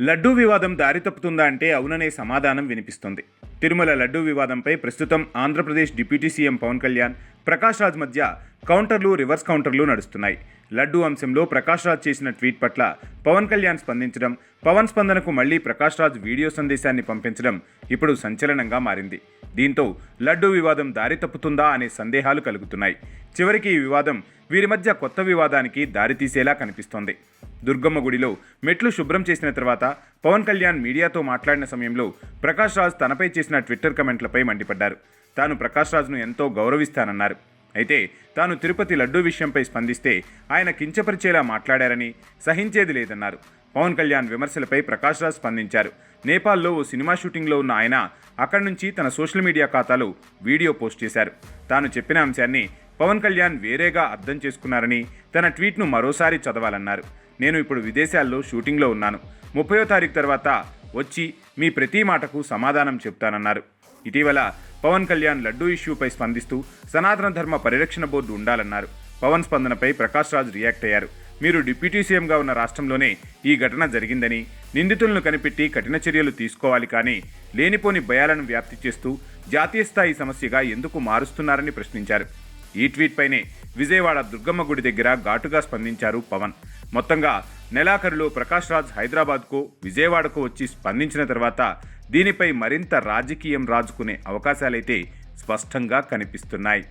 లడ్డూ వివాదం దారి తప్పుతుందా అంటే అవుననే సమాధానం వినిపిస్తుంది. తిరుమల లడ్డూ వివాదంపై ప్రస్తుతం ఆంధ్రప్రదేశ్ డిప్యూటీ సీఎం పవన్ కళ్యాణ్ ప్రకాష్ రాజ్ మధ్య కౌంటర్లు రివర్స్ కౌంటర్లు నడుస్తున్నాయి. లడ్డూ అంశంలో ప్రకాష్ రాజ్ చేసిన ట్వీట్ పట్ల పవన్ కళ్యాణ్ స్పందించడం పవన్ స్పందనకు మళ్ళీ ప్రకాష్ రాజ్ వీడియో సందేశాన్ని పంపించడం ఇప్పుడు సంచలనంగా మారింది. దీంతో లడ్డూ వివాదం దారి తప్పుతుందా అనే సందేహాలు కలుగుతున్నాయి. చివరికి ఈ వివాదం వీరి మధ్య కొత్త వివాదానికి దారితీసేలా కనిపిస్తోంది. దుర్గమ్మ గుడిలో మెట్లు శుభ్రం చేసిన తర్వాత పవన్ కళ్యాణ్ మీడియాతో మాట్లాడిన సమయంలో ప్రకాష్ రాజ్ తనపై చేసిన ట్విట్టర్ కమెంట్లపై మండిపడ్డారు. తాను ప్రకాష్ రాజ్ను ఎంతో గౌరవిస్తానన్నారు. అయితే తాను తిరుపతి లడ్డూ విషయంపై స్పందిస్తే ఆయన కించపరిచేలా మాట్లాడారని సహించేది లేదన్నారు. పవన్ కళ్యాణ్ విమర్శలపై ప్రకాష్ రాజ్ స్పందించారు. నేపాల్లో ఓ సినిమా షూటింగ్లో ఉన్న ఆయన అక్కడి నుంచి తన సోషల్ మీడియా ఖాతాలో వీడియో పోస్ట్ చేశారు. తాను చెప్పిన అంశాన్ని పవన్ కళ్యాణ్ వేరేగా అర్థం చేసుకున్నారని తన ట్వీట్ను మరోసారి చదవాలన్నారు. నేను ఇప్పుడు విదేశాల్లో షూటింగ్లో ఉన్నాను. ముప్పయో తారీఖు తర్వాత వచ్చి మీ ప్రతి మాటకు సమాధానం చెప్తానన్నారు. ఇటీవల పవన్ కళ్యాణ్ లడ్డూ ఇష్యూపై స్పందిస్తూ సనాతన ధర్మ పరిరక్షణ బోర్డు ఉండాలన్నారు. పవన్ స్పందనపై ప్రకాష్ రాజ్ రియాక్ట్ అయ్యారు. మీరు డిప్యూటీ సీఎంగా ఉన్న రాష్ట్రంలోనే ఈ ఘటన జరిగిందని నిందితులను కనిపెట్టి కఠిన చర్యలు తీసుకోవాలి కానీ లేనిపోని భయాలను వ్యాప్తి చేస్తూ జాతీయ స్థాయి సమస్యగా ఎందుకు మారుస్తున్నారని ప్రశ్నించారు. ఈ ట్వీట్ పైనే విజయవాడ దుర్గమ్మ గుడి దగ్గర ఘాటుగా స్పందించారు పవన్. మొత్తంగా నెలాఖరులో ప్రకాష్ రాజ్ హైదరాబాద్కు విజయవాడకు వచ్చి స్పందించిన తర్వాత దీనిపై మరింత రాజకీయం రాజుకునే అవకాశాలైతే స్పష్టంగా కనిపిస్తున్నాయి.